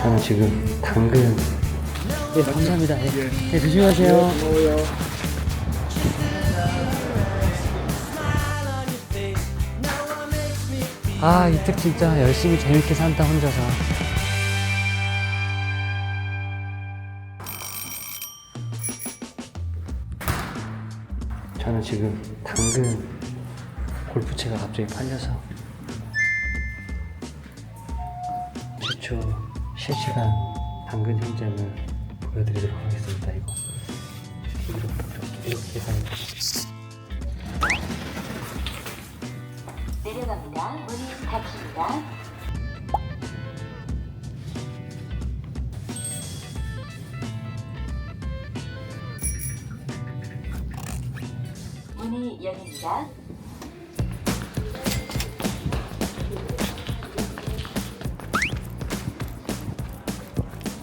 저는 지금 당근. 네, 감사합니다. 네, 네 조심하세요. 아, 이특 진짜 열심히 재밌게 산다, 혼자서. 저는 지금 당근 골프채가 갑자기 팔려서 최초 실시간 당근 현장을 보여드리도록 하겠습니다. 이거 이렇게 이렇게 해서 내려갑니다. 문이 닫힙니다. 문이 열립니다.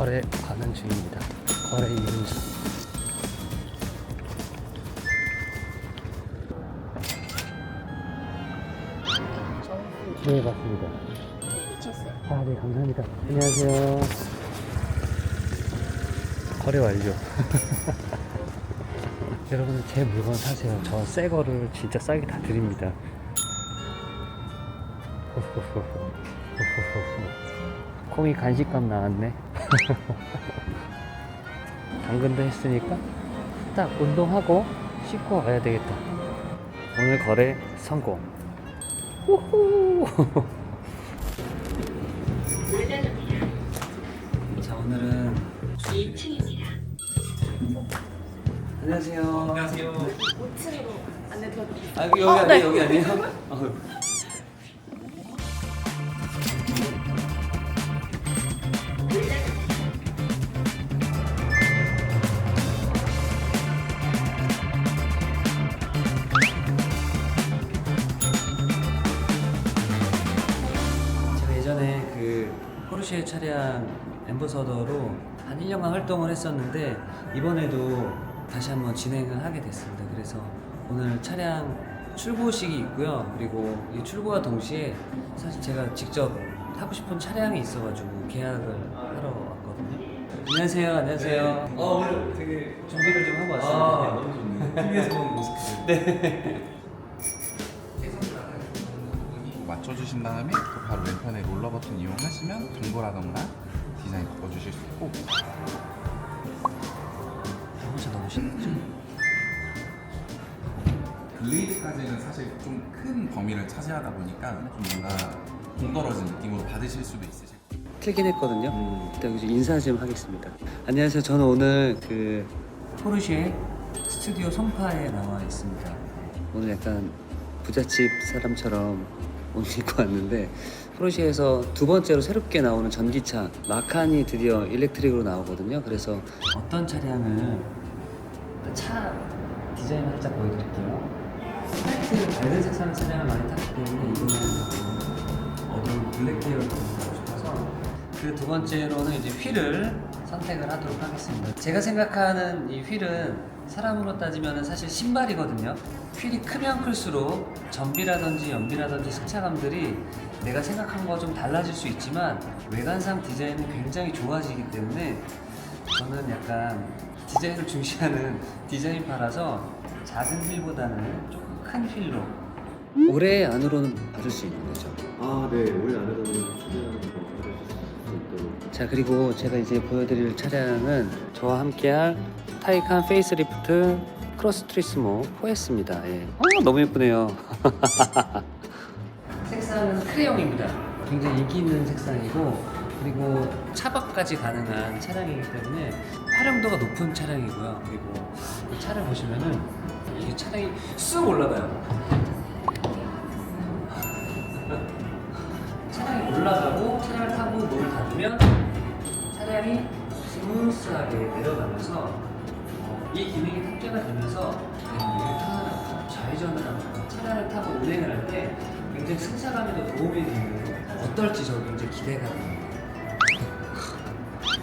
거래 가는 중입니다. 거래 이문자. 네, 맞습니다. 아, 네, 감사합니다. 안녕하세요. 거래 완료. 여러분, 제 물건 사세요. 저 새 거를 진짜 싸게 다 드립니다. 콩이 간식값 나왔네. 당근도 했으니까 딱 운동하고 씻고 와야 되겠다. 오늘 거래 성공. 우후. 자 오늘은 2층입니다. 안녕하세요. 안녕하세요. 5층으로 안내 드려드릴게요. 아 여기 아니에요 여기 아니에요? 어. 포르쉐 차량 엠버서더로 한 1년간 활동을 했었는데 이번에도 다시 한번 진행을 하게 됐습니다. 그래서 오늘 차량 출고식이 있고요. 그리고 이 출고와 동시에 사실 제가 직접 타고 싶은 차량이 있어가지고 계약을 하러 왔거든요. 안녕하세요. 안녕하세요. 어, 오늘 되게 준비를 좀 하고 왔습니다. 아, 너무 좋네. TV에서 보는 모습들. 맞춰주신 다음에 또 바로 왼편에 버튼 이용하시면 동그라던가 디자인 바꿔주실 수 있고 혼자 너무 신나죠? 블레이드까지는 사실 좀 큰 범위를 차지하다 보니까 좀 뭔가 동떨어진 느낌으로 받으실 수도 있으실 거예요. 틀긴 했거든요. 일단 이제 인사 좀 하겠습니다. 안녕하세요. 저는 오늘 그 포르쉐 스튜디오 송파에 나와 있습니다. 오늘 약간 부잣집 사람처럼 옷 입고 왔는데 포르쉐에서 두 번째로 새롭게 나오는 전기차 마칸이 드디어 일렉트릭으로 나오거든요. 그래서 어떤 차량을 차 디자인 살짝 보여드릴게요. 화이트 밝은 색상의 차량을 많이 탔기 때문에 조금 어두운 블랙 계열로 가고 싶어서 그 두 번째로는 이제 휠을 선택을 하도록 하겠습니다. 제가 생각하는 이 휠은 사람으로 따지면 사실 신발이거든요. 휠이 크면 클수록 전비라든지 연비라든지 승차감들이 내가 생각한 거와 좀 달라질 수 있지만 외관상 디자인은 굉장히 좋아지기 때문에 저는 약간 디자인을 중시하는 디자인파라서 작은 휠보다는 조금 큰 휠로 올해 안으로는 받을 수 있는 거죠. 아, 네. 올해 안에도 최대한. 자 그리고 제가 이제 보여드릴 차량은 저와 함께할 타이칸 페이스리프트 크로스 트리스모 4S입니다. 예. 아, 너무 예쁘네요. 색상은 크레용입니다. 굉장히 인기 있는 색상이고 그리고 차박까지 가능한 차량이기 때문에 활용도가 높은 차량이고요. 그리고 이 차를 보시면은 이 차량이 쑥 올라가요. 차량이 올라가고 차량을 타고 문을 닫으면 차량이 스무스하게 내려가면서 어, 이 기능이 탑재가 되면서 편안하고 좌회전을 하거나 차량을 타고 운행을 할 때 굉장히 승차감에도 도움이 되는 어떨지 저 굉장히 기대가 됩니다.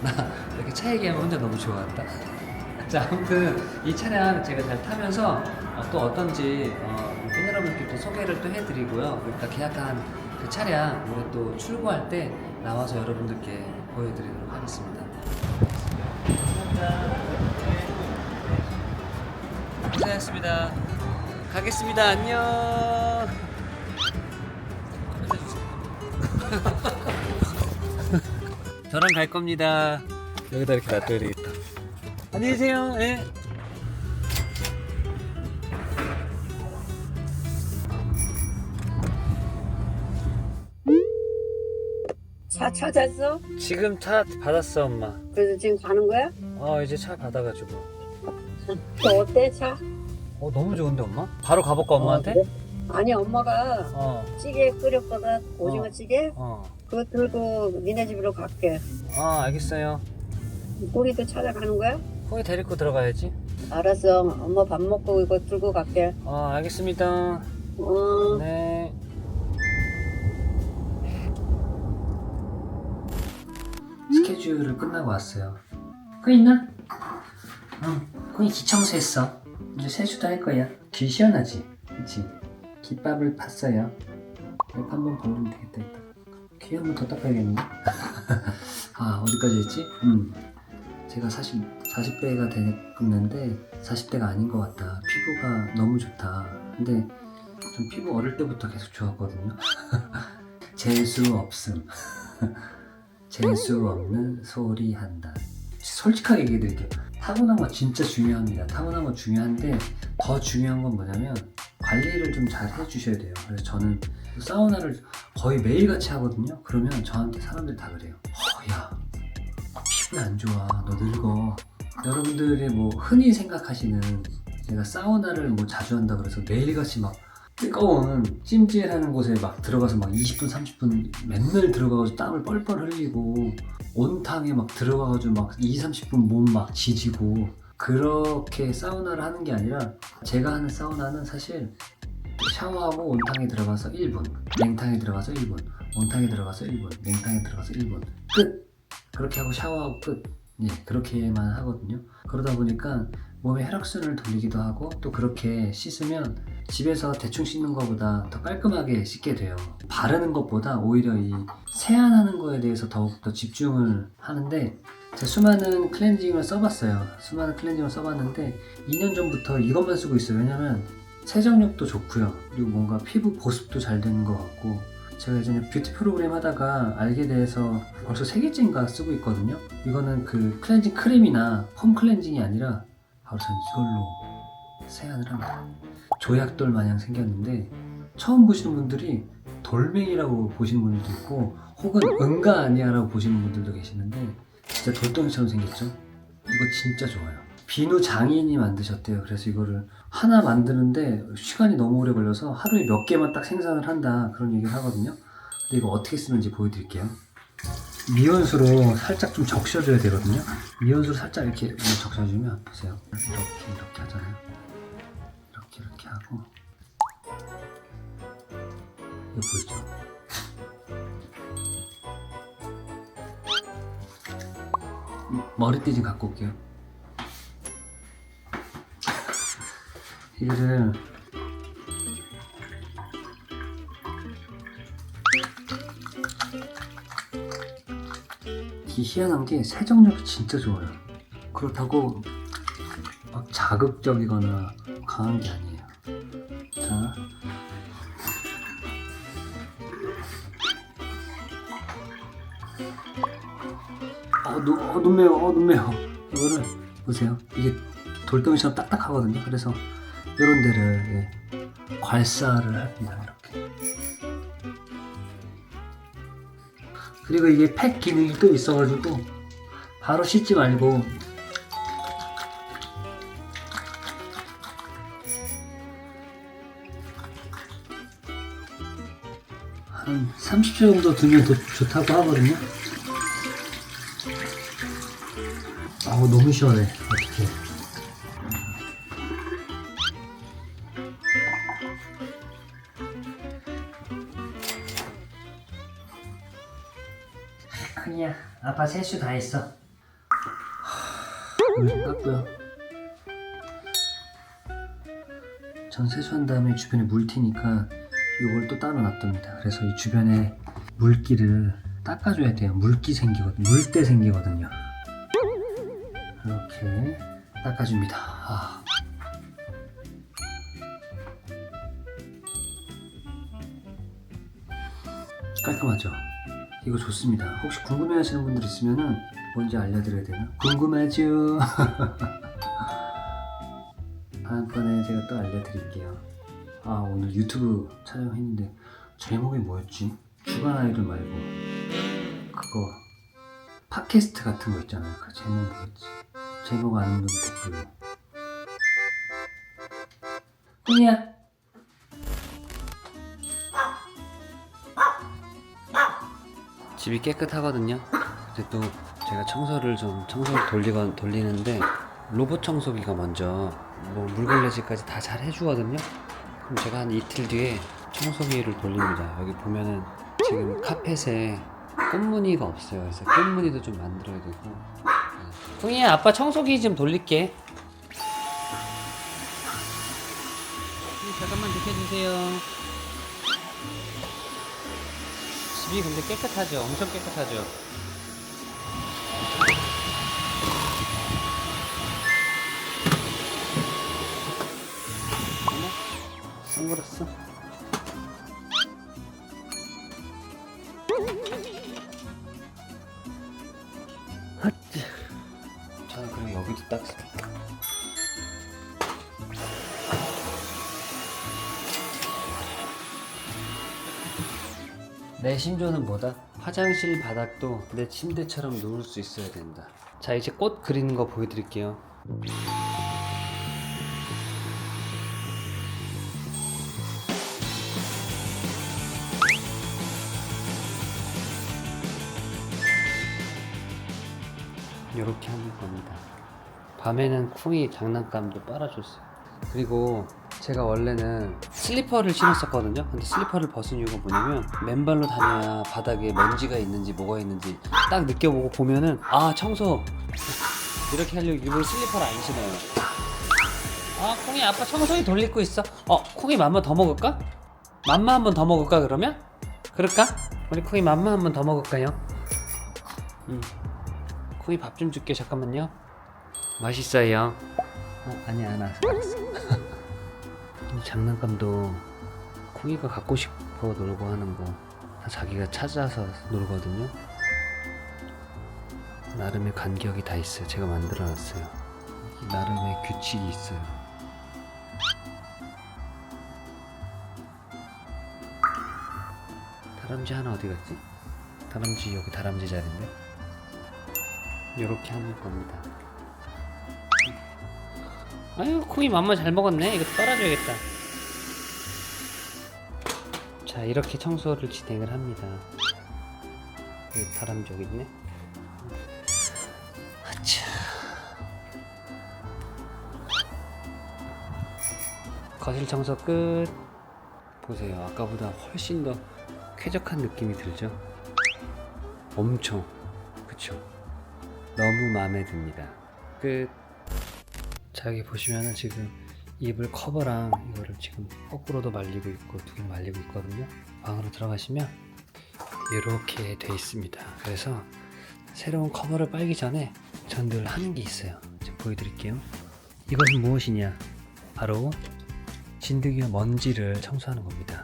나 이렇게 차 얘기하면 혼자 너무 좋아한다. 자 아무튼 이 차량 제가 잘 타면서 어, 또 어떤지 어, 팬 여러분께 또 소개를 또 해드리고요. 그러니까 계약한 그 차량 올해 또 출고할 때 나와서 여러분들께 보여드리도록 하겠습니다. 고생하셨습니다. 가겠습니다. 안녕. 저랑 갈 겁니다. 여기다 이렇게 놔둬야 되겠다. 안녕히 계세요. 예. 차 찾았어? 지금 차 받았어, 엄마. 그래서 지금 가는 거야? 어, 이제 차 받아가지고. 또 어때 차? 어, 너무 좋은데, 엄마? 바로 가볼까, 엄마한테? 어, 그래? 아니 엄마가 어, 찌개 끓였거든 오징어 어. 찌개 어. 그거 들고 니네 집으로 갈게 아, 알겠어요. 우리도 찾아가는 거야? 거기 데리고 들어가야지. 알았어 엄마 밥 먹고 이거 들고 갈게 어, 알겠습니다. 어. 네. 스케줄을 끝나고 왔어요. 그 있나? 응. 거기 기청소했어. 이제 세수도 할 거야. 귀 시원하지? 그치? 깃밥을 팠어요. 옆 한번 벌리면 되겠다, 이따. 귀 한번 더 닦아야겠네. 아, 어디까지 했지? 음. 제가 사실 40대가 됐는데 40대가 아닌 것 같다. 피부가 너무 좋다. 근데 전 피부 어릴 때부터 계속 좋았거든요. 재수 없음. 재수 없는 소리 한다. 솔직하게 얘기해 드릴게요. 타고난 거 진짜 중요합니다. 타고난 거 중요한데 더 중요한 건 뭐냐면 관리를 좀 잘 해주셔야 돼요. 그래서 저는 사우나를 거의 매일같이 하거든요. 그러면 저한테 사람들이 다 그래요. 어, 야, 피부에 안 좋아. 너 늙어. 여러분들이 뭐 흔히 생각하시는 제가 사우나를 뭐 자주 한다 그래서 매일같이 막 뜨거운 찜질하는 곳에 막 들어가서 막 20분 30분 맨날 들어가가지고 땀을 뻘뻘 흘리고 온탕에 막 들어가가지고 막 2, 30분 몸 막 지지고 그렇게 사우나를 하는 게 아니라 제가 하는 사우나는 사실 샤워하고 온탕에 들어가서 1분 냉탕에 들어가서 1분 온탕에 들어가서 1분 냉탕에 들어가서 1분 끝! 그렇게 하고 샤워하고 끝! 예, 그렇게만 하거든요. 그러다 보니까 몸에 혈액순을 돌리기도 하고 또 그렇게 씻으면 집에서 대충 씻는 것보다 더 깔끔하게 씻게 돼요. 바르는 것보다 오히려 이 세안하는 거에 대해서 더욱더 집중을 하는데 제가 수많은 클렌징을 써봤어요. 수많은 클렌징을 써봤는데 2년 전부터 이것만 쓰고 있어요. 왜냐면 세정력도 좋고요. 그리고 뭔가 피부 보습도 잘 되는 것 같고 제가 예전에 뷰티 프로그램 하다가 알게 돼서 벌써 3개째인가 쓰고 있거든요. 이거는 그 클렌징 크림이나 폼 클렌징이 아니라 바로 전 이걸로 세안을 합니다. 조약돌 마냥 생겼는데 처음 보시는 분들이 돌멩이라고 보시는 분들도 있고 혹은 응가 아니야라고 보시는 분들도 계시는데 진짜 돌덩이처럼 생겼죠? 이거 진짜 좋아요. 비누 장인이 만드셨대요. 그래서 이거를 하나 만드는데 시간이 너무 오래 걸려서 하루에 몇 개만 딱 생산을 한다 그런 얘기를 하거든요. 근데 이거 어떻게 쓰는지 보여드릴게요. 미온수로 살짝 좀 적셔줘야 되거든요. 미온수로 살짝 이렇게 적셔주면 보세요. 이렇게 이렇게 하잖아요. 이렇게 이렇게 하고 이거 보이죠? 음, 머리띠 좀 갖고 올게요. 이거를 이 희한한 게 세정력이 진짜 좋아요. 그렇다고 막 자극적이거나 강한 게 아니에요. 자. 어, 눈, 어, 눈 매워, 어, 눈 매워. 이거를 보세요. 이게 돌덩이처럼 딱딱하거든요. 그래서 이런 데를 예, 괄사를 합니다. 그리고 이게 팩 기능이 또 있어가지고 바로 씻지 말고 한 30초 정도 두면 더 좋다고 하거든요. 아우 너무 시원해. 아빠 세수 다 했어. 물 닦고요. 전 세수한 다음에 주변에 물 튀니까 이걸 또 따로 놔둡니다. 그래서 이 주변에 물기를 닦아줘야 돼요. 물기 생기거든요. 물때 생기거든요. 이렇게 닦아줍니다. 아. 깔끔하죠? 이거 좋습니다. 혹시 궁금해하시는 분들 있으면은 뭔지 알려드려야 되나? 궁금하죠? 다음번에 제가 또 알려드릴게요. 아 오늘 유튜브 촬영했는데 제목이 뭐였지? 주간 아이돌 말고 그거 팟캐스트 같은 거 있잖아요. 그 제목 뭐였지? 제목 아는 분 댓글로. 꾸니야. 집이 깨끗하거든요. 근데 또 제가 청소를 좀 청소를 돌리건 돌리는데 로봇 청소기가 먼저 뭐 물걸레질까지 다 잘 해주거든요. 그럼 제가 한 이틀 뒤에 청소기를 돌립니다. 여기 보면은 지금 카펫에 꽃무늬가 없어요. 그래서 꽃무늬도 좀 만들어야 되고. 뿡이야 아빠 청소기 좀 돌릴게. 잠깐만 비켜주세요. 집이 근데 깨끗하죠. 엄청 깨끗하죠. 어머, 선글라스. 핫지. 저는 그럼 여기도 닦 내 신조는 뭐다? 화장실 바닥도 내 침대처럼 누울 수 있어야 된다. 자, 이제 꽃 그리는 거 보여드릴게요. 이렇게 하는 겁니다. 밤에는 쿵이 장난감도 빨아줬어요. 그리고 제가 원래는 슬리퍼를 신었었거든요. 근데 슬리퍼를 벗은 이유가 뭐냐면 맨발로 다녀야 바닥에 먼지가 있는지 뭐가 있는지 딱 느껴보고 보면은 아 청소 이렇게 하려고 일부러 슬리퍼를 안 신어요. 아 콩이 아빠 청소기 돌리고 있어. 어 콩이 맘마 더 먹을까? 맘마 한 번 더 먹을까 그러면? 그럴까? 우리 콩이 맘마 한 번 더 먹을까요? 음. 콩이 밥 좀 줄게 잠깐만요. 맛있어요. 어, 아니야 나 알았어. 이 장난감도 콩이가 갖고 싶어 놀고 하는 거다 자기가 찾아서 놀거든요. 나름의 간격이 다 있어요. 제가 만들어 놨어요. 나름의 규칙이 있어요. 다람쥐 하나 어디 갔지? 다람쥐 여기 다람쥐 자리인데? 이렇게 하는 겁니다. 아유 콩이 맘마 잘 먹었네. 이거 빨아줘야겠다. 자 이렇게 청소를 진행을 합니다. 다람쥐 여기 있네. 아차. 거실 청소 끝. 보세요. 아까보다 훨씬 더 쾌적한 느낌이 들죠? 엄청. 그쵸? 너무 마음에 듭니다. 끝 자 여기 보시면은 지금 이불 커버랑 이거를 지금 거꾸로도 말리고 있고 두개 말리고 있거든요. 방으로 들어가시면 이렇게 돼 있습니다. 그래서 새로운 커버를 빨기 전에 전 늘 하는 게 있어요. 지금 보여드릴게요. 이것은 무엇이냐? 바로 진드기와 먼지를 청소하는 겁니다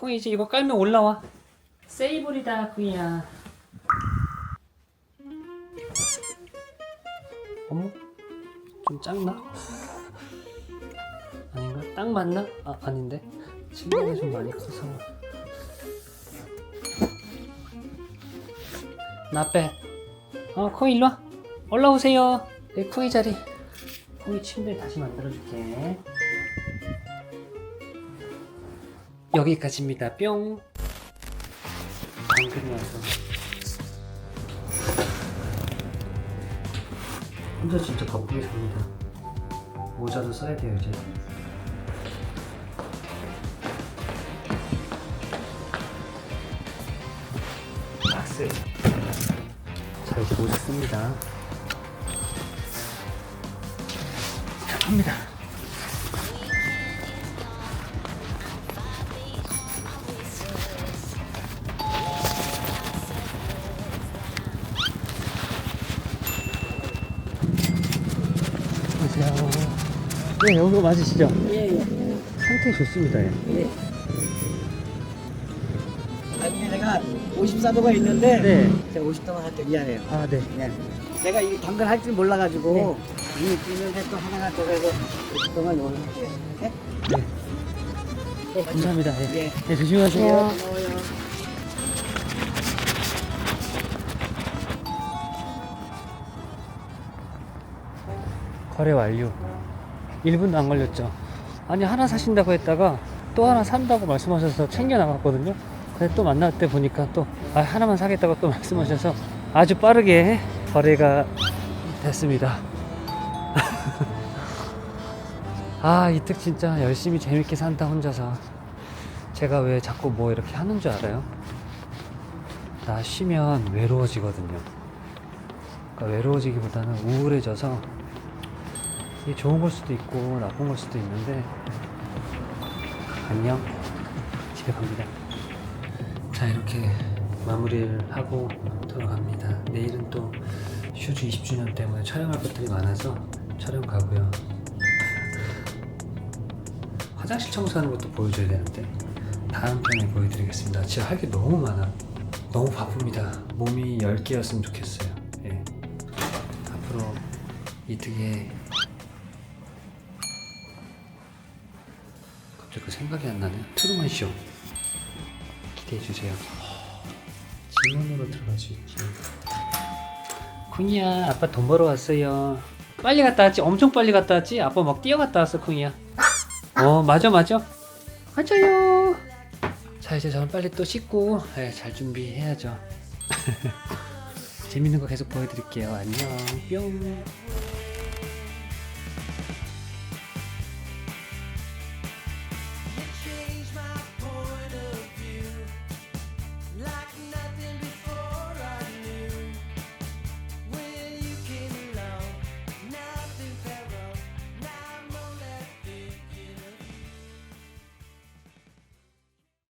콩이 이제 이거 깔면 올라와. 세이블이다, 콩이야. 어머, 좀 작나? 아닌가? 딱 맞나? 아, 아닌데. 침대가 좀 많이 커서. 나 빼. 어, 콩이 일로 와. 올라오세요. 내 콩이 자리. 콩이 침대 다시 만들어줄게. 여기까지입니다. 뿅. 방금 와서. 혼자 진짜 바쁘게 삽니다. 모자도 써야 돼요 이제. 박스. 자 이제 모자 씁니다. 갑니다. 네, 여기 맞으시죠? 예, 예. 상태 좋습니다. 예. 예. 아니 내가 54도가 있는데 네. 제가 50도만 할때 미안해요. 아, 네. 네. 내가 이 당근 할 줄 몰라가지고 이미 뛰는데 또 하나가 더 그래서 50도만 넣어줄게. 네? 네. 네. 감사합니다. 네. 예. 네, 조심하세요. 고마워요. 거래 완료. 1분도 안 걸렸죠. 아니, 하나 사신다고 했다가 또 하나 산다고 말씀하셔서 챙겨 나갔거든요. 근데 또 만날 때 보니까 또, 아, 하나만 사겠다고 또 말씀하셔서 아주 빠르게 거래가 됐습니다. 아, 이특 진짜 열심히 재밌게 산다, 혼자서. 제가 왜 자꾸 뭐 이렇게 하는 줄 알아요? 나 쉬면 외로워지거든요. 그러니까 외로워지기보다는 우울해져서 이게 좋은 걸 수도 있고 나쁜 걸 수도 있는데 안녕. 집에 갑니다. 자 이렇게 마무리를 하고 돌아갑니다. 내일은 또 슈즈 20주년 때문에 촬영할 것들이 많아서 촬영 가고요. 화장실 청소하는 것도 보여줘야 되는데 다음 편에 보여드리겠습니다. 진짜 할게 너무 많아. 너무 바쁩니다. 몸이 10개였으면 좋겠어요. 예. 앞으로 이특의 갑자기 그 생각이 안 나네. 트루먼 쇼 기대해 주세요. 지문으로 들어갈 수 있지. 쿵이야, 아빠 돈 벌어 왔어요. 빨리 갔다 왔지? 엄청 빨리 갔다 왔지? 아빠 막 뛰어갔다 왔어, 쿵이야. 어, 맞아, 맞아. 맞아요. 자, 이제 저는 빨리 또 씻고 네, 잘 준비해야죠. 재밌는 거 계속 보여드릴게요. 안녕. 뿅.